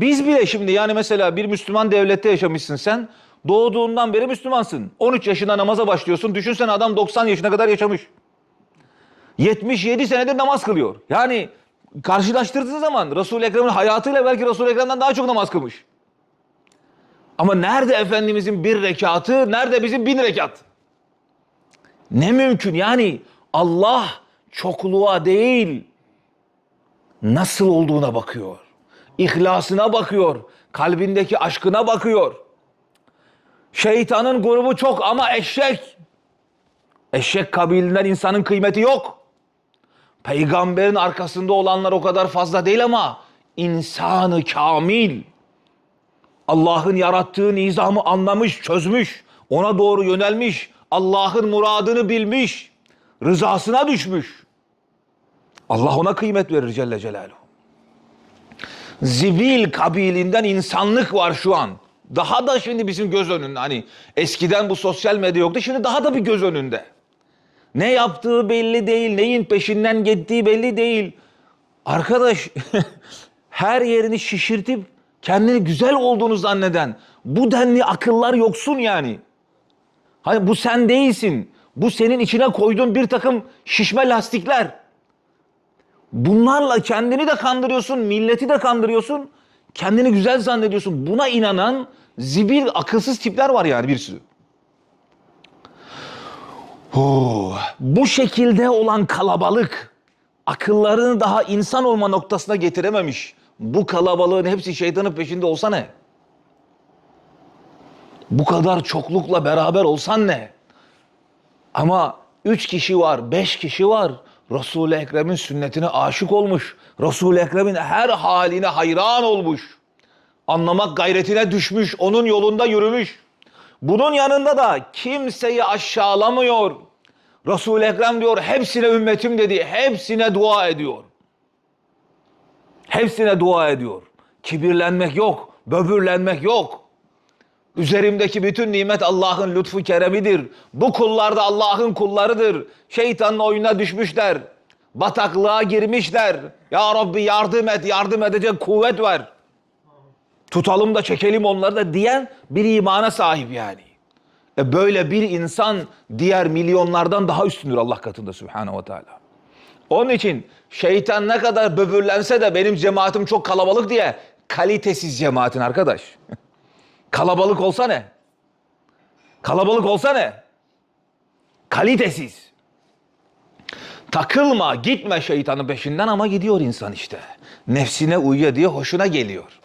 Biz bile şimdi yani mesela bir Müslüman devlette yaşamışsın sen. Doğduğundan beri Müslümansın. 13 yaşında namaza başlıyorsun. Düşünsene adam 90 yaşına kadar yaşamış. 77 senedir namaz kılıyor. Yani karşılaştırdığın zaman Resul-i Ekrem'in hayatıyla belki Resul-i Ekrem'den daha çok namaz kılmış. Ama nerede Efendimizin bir rekatı, nerede bizim bin rekat? Ne mümkün yani Allah çokluğa değil nasıl olduğuna bakıyor. İhlasına bakıyor. Kalbindeki aşkına bakıyor. Şeytanın grubu çok ama eşek. Eşek kabilinden insanın kıymeti yok. Peygamberin arkasında olanlar o kadar fazla değil ama insanı kamil. Allah'ın yarattığı nizamı anlamış, çözmüş, ona doğru yönelmiş, Allah'ın muradını bilmiş, rızasına düşmüş. Allah ona kıymet verir Celle Celaluhu. Zibil kabilinden insanlık var şu an. Daha da şimdi bizim göz önünde. Hani eskiden bu sosyal medya yoktu. Şimdi daha da bir göz önünde. Ne yaptığı belli değil. Neyin peşinden gittiği belli değil. Arkadaş her yerini şişirtip kendini güzel olduğunu zanneden bu denli akıllar yoksun yani. Hayır bu sen değilsin. Bu senin içine koyduğun bir takım şişme lastikler. Bunlarla kendini de kandırıyorsun, milleti de kandırıyorsun. Kendini güzel zannediyorsun. Buna inanan zibil, akılsız tipler var yani bir sürü. Huu. Bu şekilde olan kalabalık akıllarını daha insan olma noktasına getirememiş. Bu kalabalığın hepsi şeytanın peşinde olsa ne? Bu kadar çoklukla beraber olsan ne? Ama üç kişi var, beş kişi var. Resul-i Ekrem'in sünnetine aşık olmuş. Resul-i Ekrem'in her haline hayran olmuş. Anlamak gayretine düşmüş, onun yolunda yürümüş. Bunun yanında da kimseyi aşağılamıyor. Resul-i Ekrem diyor hepsine ümmetim dedi, hepsine dua ediyor. Hepsine dua ediyor. Kibirlenmek yok, böbürlenmek yok. Üzerimdeki bütün nimet Allah'ın lütfu keremidir. Bu kullar da Allah'ın kullarıdır. Şeytanın oyuna düşmüşler. Bataklığa girmişler. Ya Rabbi yardım et, yardım edecek kuvvet ver. Tutalım da çekelim onları da diyen bir imana sahip yani. E böyle bir insan diğer milyonlardan daha üstündür Allah katında Subhanahu ve Teala. Onun için şeytan ne kadar böbürlense de benim cemaatim çok kalabalık diye kalitesiz cemaatin arkadaş. Kalabalık olsa ne? Kalabalık olsa ne? Kalitesiz. Takılma, gitme şeytanın peşinden ama gidiyor insan işte. Nefsine uyuyor diye hoşuna geliyor.